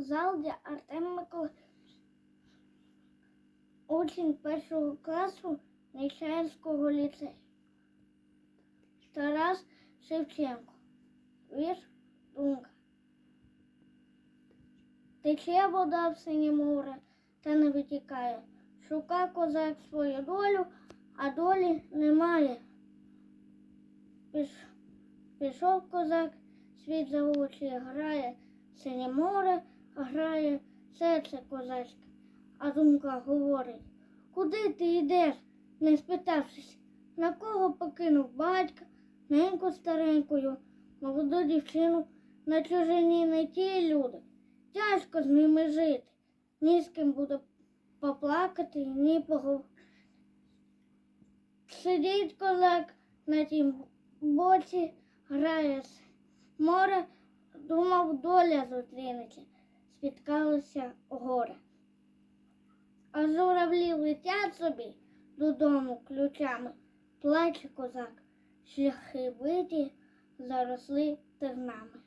зал, де Артем Миколаївич, учень першого класу Нечаївського ліцею. Тарас Шевченко. Вірш думка. Тече вода в синє море та не витікає. Шука козак свою долю, а долі немає. Піш, пішов козак, світ за очі грає, синє море грає, серце козацьке, а думка говорить, куди ти йдеш, не спитавшись, на кого покинув батька, неньку старенькою, молоду дівчину на чужині не ті люди. Тяжко з ними жити, ні з ким буду поплакати, ні поговорити. Сидить козак на тім боці, грає море, думав, доля зустрінеться, спіткалося горе. А журавлі летять собі додому ключами, плаче козак, шляхи биті, заросли тернами.